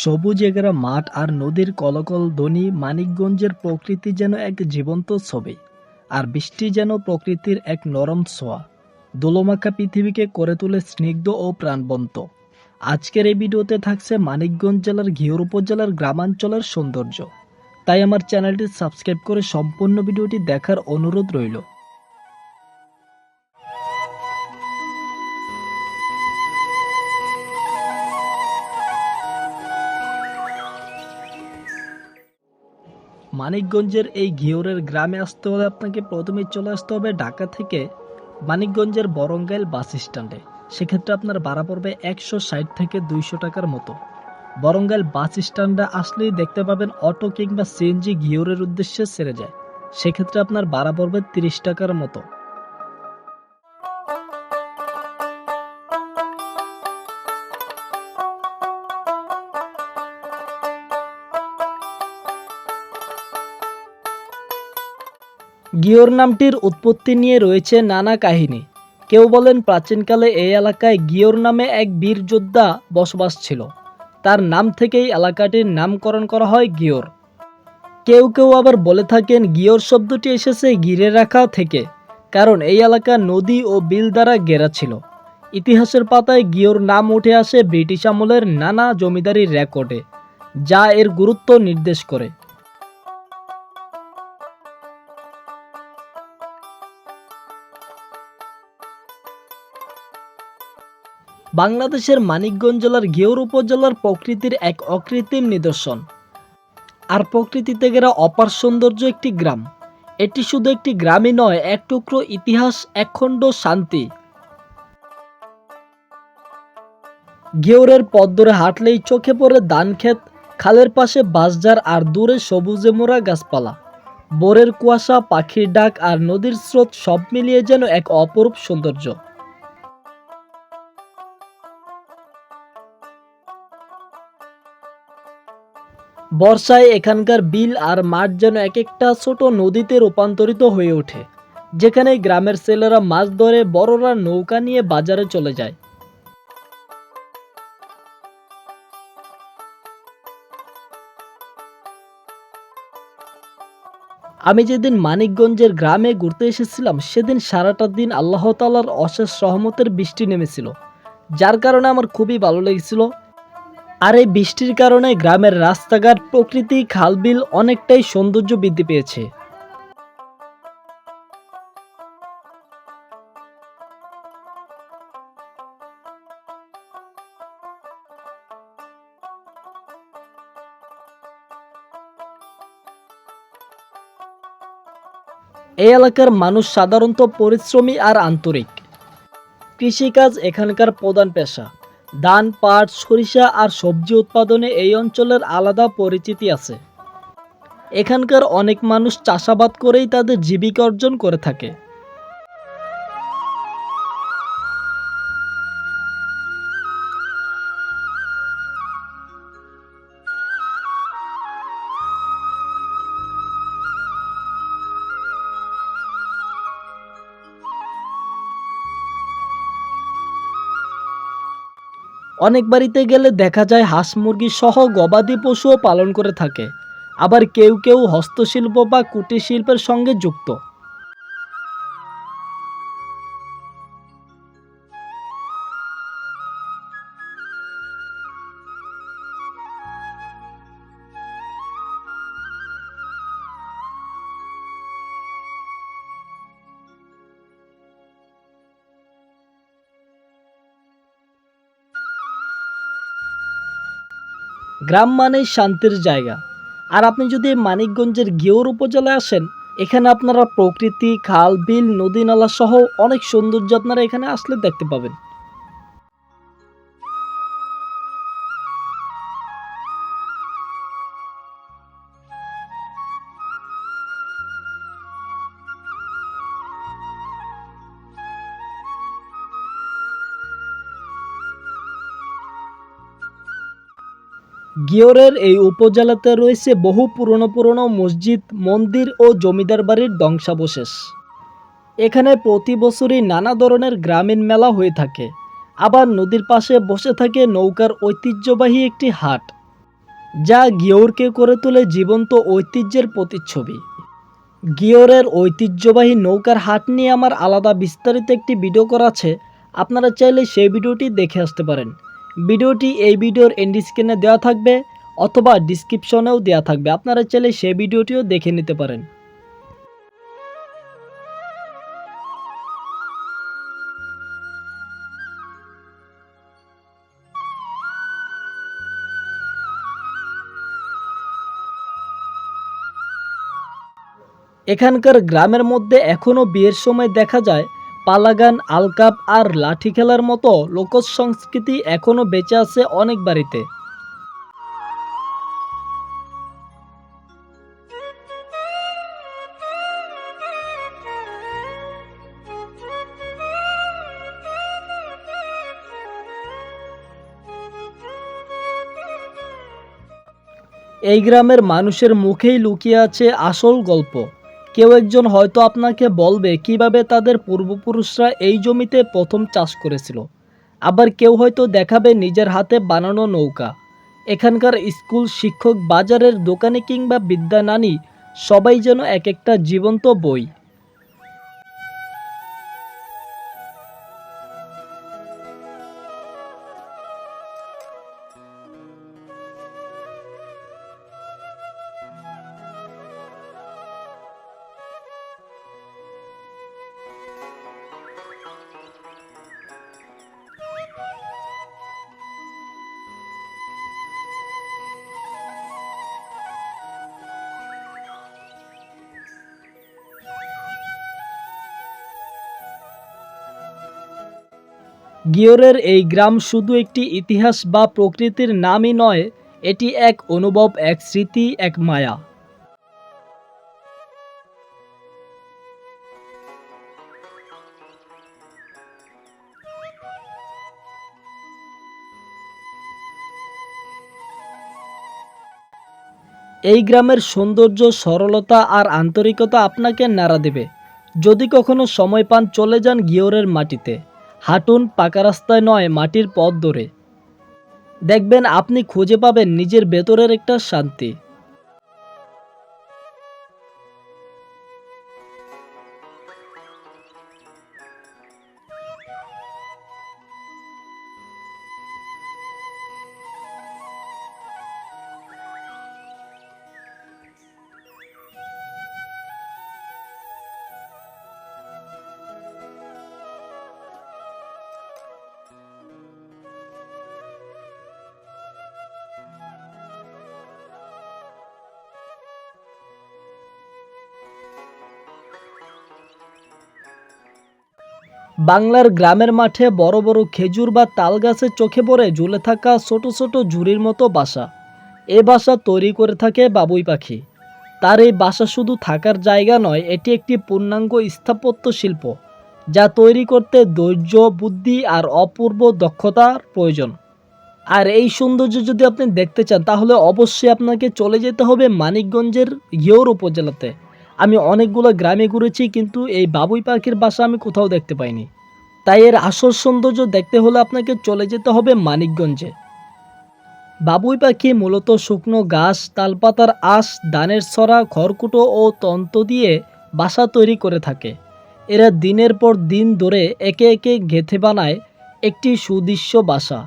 সবুজ এগরা মাঠ আর নদীর কলকল ধ্বনি মানিকগঞ্জের প্রকৃতি যেন এক জীবন্ত ছবি, আর বৃষ্টি যেন প্রকৃতির এক নরম ছোঁয়া। দোলমাখা পৃথিবীকে করে তোলে স্নিগ্ধ ও প্রাণবন্ত। আজকের এই ভিডিওতে থাকছে মানিকগঞ্জ জেলার ঘিওর উপজেলার গ্রামাঞ্চলের সৌন্দর্য। তাই আমার চ্যানেলটি সাবস্ক্রাইব করে সম্পূর্ণ ভিডিওটি দেখার অনুরোধ রইল। মানিকগঞ্জের এই ঘিওরের গ্রামে আসতে হলে আপনাকে প্রথমেই চলে আসতে হবে ঢাকা থেকে মানিকগঞ্জের বরঙ্গাইল বাস স্ট্যান্ডে। সেক্ষেত্রে আপনার ভাড়া পড়বে একশো ষাট থেকে দুইশো টাকার মতো। বরঙ্গাইল বাস স্ট্যান্ডে আসলেই দেখতে পাবেন অটো কিংবা সিএনজি ঘিওরের উদ্দেশ্যে ছেড়ে যায়। সেক্ষেত্রে আপনার ভাড়া পড়বে তিরিশ টাকার মতো। গিওর নামটির উৎপত্তি নিয়ে রয়েছে নানা কাহিনী। কেউ বলেন প্রাচীনকালে এই এলাকায় গিওর নামে এক বীর যোদ্ধা বসবাস ছিল। তার নাম থেকেই এলাকাটির নামকরণ করা হয় গিওর। কেউ কেউ আবার বলে থাকেন গিওর শব্দটি এসেছে গিরে রাখা থেকে, কারণ এই এলাকা নদী ও বিল দ্বারা ঘেরা ছিল। ইতিহাসের পাতায় গিওর নাম উঠে আসে ব্রিটিশ আমলের নানা জমিদারির রেকর্ডে, যা এর গুরুত্ব নির্দেশ করে। বাংলাদেশের মানিকগঞ্জ জেলার ঘেউর উপজেলার প্রকৃতির এক অকৃত্রিম নিদর্শন। আর প্রকৃতিতে ঘেরা অপার সৌন্দর্য একটি গ্রাম। এটি শুধু একটি গ্রামই নয়, এক টুকরো ইতিহাস, একখণ্ড শান্তি। ঘেউরের পথ ধরে হাঁটলেই চোখে পড়ে ধান ক্ষেত, খালের পাশে বাঁশঝাড় আর দূরে সবুজে মোড়া গাছপালা। বোরের কুয়াশা, পাখির ডাক আর নদীর স্রোত সব মিলিয়ে যেন এক অপরূপ সৌন্দর্য। বর্ষায় এখানকার বিল আর মাঠ যেন এক একটা ছোট নদীতে রূপান্তরিত হয়ে ওঠে, যেখানে গ্রামের ছেলেরা মাছ ধরে, বড়রা নৌকা নিয়ে বাজারে চলে যায়। আমি যেদিন মানিকগঞ্জের গ্রামে ঘুরতে এসেছিলাম, সেদিন সারাটা দিন আল্লাহ তালার অশেষ সহমতের বৃষ্টি নেমেছিল, যার কারণে আমার খুবই ভালো লেগেছিল। আর এই বৃষ্টির কারণে গ্রামের রাস্তাঘাট, প্রকৃতি, খালবিল অনেকটাই সৌন্দর্য বৃদ্ধি পেয়েছে। এই এলাকার মানুষ সাধারণত পরিশ্রমী আর আন্তরিক। কৃষিকাজ এখানকার প্রধান পেশা। ধান, পাট, সরিষা আর সবজি উৎপাদনে এই অঞ্চলের আলাদা পরিচিতি আছে। এখানকার অনেক মানুষ চাষাবাদ করেই তাদের জীবিকা অর্জন করে থাকে। অনেক বাড়িতে গেলে দেখা যায় হাঁস মুরগি সহ গবাদি পশুও পালন করে থাকে। আবার কেউ কেউ হস্তশিল্প বা কুটির শিল্পের সঙ্গে যুক্ত। গ্রাম মানেই শান্তির জায়গা। আর আপনি যদি মানিকগঞ্জের গেওর উপজেলায় আসেন, এখানে আপনারা প্রকৃতি, খাল, বিল, নদী, নালা সহ অনেক সৌন্দর্য আপনারা এখানে আসলে দেখতে পাবেন। গিওরের এই উপজেলাতে রয়েছে বহু পুরনো পুরনো মসজিদ, মন্দির ও জমিদার বাড়ির ধ্বংসাবশেষ। এখানে প্রতি বছরই নানা ধরনের গ্রামীণ মেলা হয়ে থাকে। আবার নদীর পাশে বসে থাকে নৌকার ঐতিহ্যবাহী একটি হাট, যা গিয়রকে করে তোলে জীবন্ত ঐতিহ্যের প্রতিচ্ছবি। গিয়রের ঐতিহ্যবাহী নৌকার হাট নিয়ে আমার আলাদা বিস্তারিত একটি ভিডিও করা আছে। আপনারা চাইলে সেই ভিডিওটি দেখে আসতে পারেন। ভিডিওটি এই ভিডিওর এন্ড স্ক্রিনে দেওয়া থাকবে অথবা ডিসক্রিপশনেও দেওয়া থাকবে। আপনারা চাইলে সেই ভিডিওটিও দেখে নিতে পারেন। এখানকার গ্রামের মধ্যে এখনও বিয়ের সময় দেখা যায় পালাগান, আলকাপ আর লাঠি খেলার মতো লোক সংস্কৃতি এখনও বেঁচে আছে অনেক বাড়িতে। এই গ্রামের মানুষের মুখেই লুকিয়ে আছে আসল গল্প। কেউ একজন হয়তো আপনাকে বলবে কীভাবে তাদের পূর্বপুরুষরা এই জমিতে প্রথম চাষ করেছিল। আবার কেউ হয়তো দেখাবে নিজের হাতে বানানো নৌকা। এখানকার স্কুল, শিক্ষক, বাজারের দোকানে কিংবা বিদ্যা নানি সবাই যেন এক একটা জীবন্ত বই। গিয়রের এই গ্রাম শুধু একটি ইতিহাস বা প্রকৃতির নামই নয়, এটি এক অনুভব, এক স্মৃতি, এক মায়া। এই গ্রামের সৌন্দর্য, সরলতা আর আন্তরিকতা আপনাকে নাড়া দেবে। যদি কখনো সময় পান, চলে যান গিয়রের মাটিতে। হাঁটুন পাকা রাস্তায় নয়, মাটির পথ ধরে। দেখবেন আপনি খুঁজে পাবেন নিজের ভেতরের একটা শান্তি। বাংলার গ্রামের মাঠে বড় বড় খেজুর বা তাল গাছের চোখে পড়ে ঝুলে থাকা ছোট ছোট ঝুড়ির মতো বাসা। এ বাসা তৈরি করে থাকে বাবুই পাখি। তার এই বাসা শুধু থাকার জায়গা নয়, এটি একটি পূর্ণাঙ্গ স্থাপত্য শিল্প, যা তৈরি করতে ধৈর্য, বুদ্ধি আর অপূর্ব দক্ষতার প্রয়োজন। আর এই সৌন্দর্য যদি আপনি দেখতে চান, তাহলে অবশ্যই আপনাকে চলে যেতে হবে মানিকগঞ্জের ঘিওর উপজেলাতে। আমি অনেকগুলো গ্রামে ঘুরেছি, কিন্তু এই বাবুই পাখির বাসা আমি কোথাও দেখতে পাইনি। তাই এর আসল সৌন্দর্য দেখতে হলে আপনাকে চলে যেতে হবে মানিকগঞ্জে। বাবুই পাখি মূলত শুকনো ঘাস, তালপাতার আঁশ দানের ছড়া, খড়কুটো ও তন্ত দিয়ে বাসা তৈরি করে থাকে। এরা দিনের পর দিন ধরে একে একে গেথে বানায় একটি সুদৃশ্য বাসা।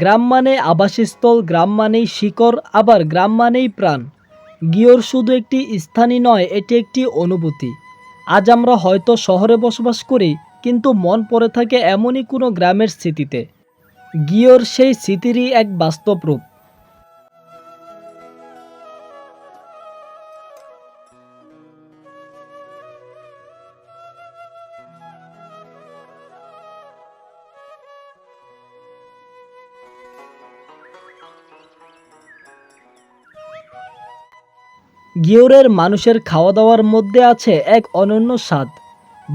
গ্রাম মানে আবাসস্থল, গ্রাম মানেই শিকড়, আবার গ্রাম মানেই প্রাণ। গিয়র শুধু একটি স্থানই নয়, এটি একটি অনুভূতি। আজ আমরা হয়তো শহরে বসবাস করি, কিন্তু মন পড়ে থাকে এমনই কোনো গ্রামের স্মৃতিতে। গিয়র সেই স্মৃতিরই এক বাস্তব রূপ। গিয়রের মানুষের খাওয়া দাওয়ার মধ্যে আছে এক অনন্য স্বাদ।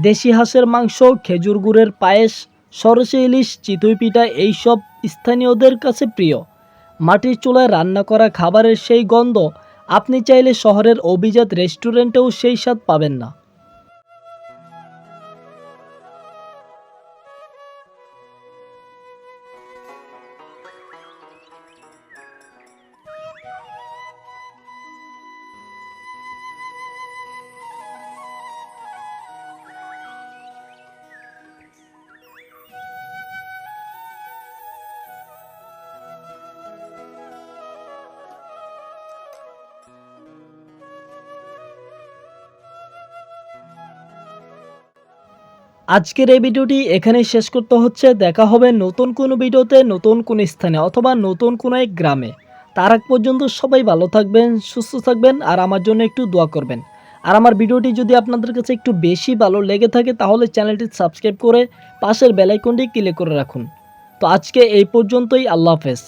দেশি হাঁসের মাংস, খেজুর গুড়ের পায়েস, সরষে, ইলিশ, চিতই পিঠা এইসব স্থানীয়দের কাছে প্রিয়। মাটির চুলায় রান্না করা খাবারের সেই গন্ধ আপনি চাইলে শহরের অভিজাত রেস্টুরেন্টেও সেই স্বাদ পাবেন না। আজকের এই ভিডিওটি এখানেই শেষ করতে হচ্ছে। দেখা হবে নতুন কোনো ভিডিওতে নতুন কোন স্থানে অথবা নতুন কোনো এক গ্রামে। তার আগ পর্যন্ত সবাই ভালো থাকবেন, সুস্থ থাকবেন আর আমার জন্য একটু দোয়া করবেন। আর আমার ভিডিওটি যদি আপনাদের কাছে একটু বেশি ভালো লেগে থাকে তাহলে চ্যানেলটি সাবস্ক্রাইব করে পাশের বেলাইকনটি ক্লিক করে রাখুন। তো আজকে এই পর্যন্তই, আল্লাহ হাফেজ।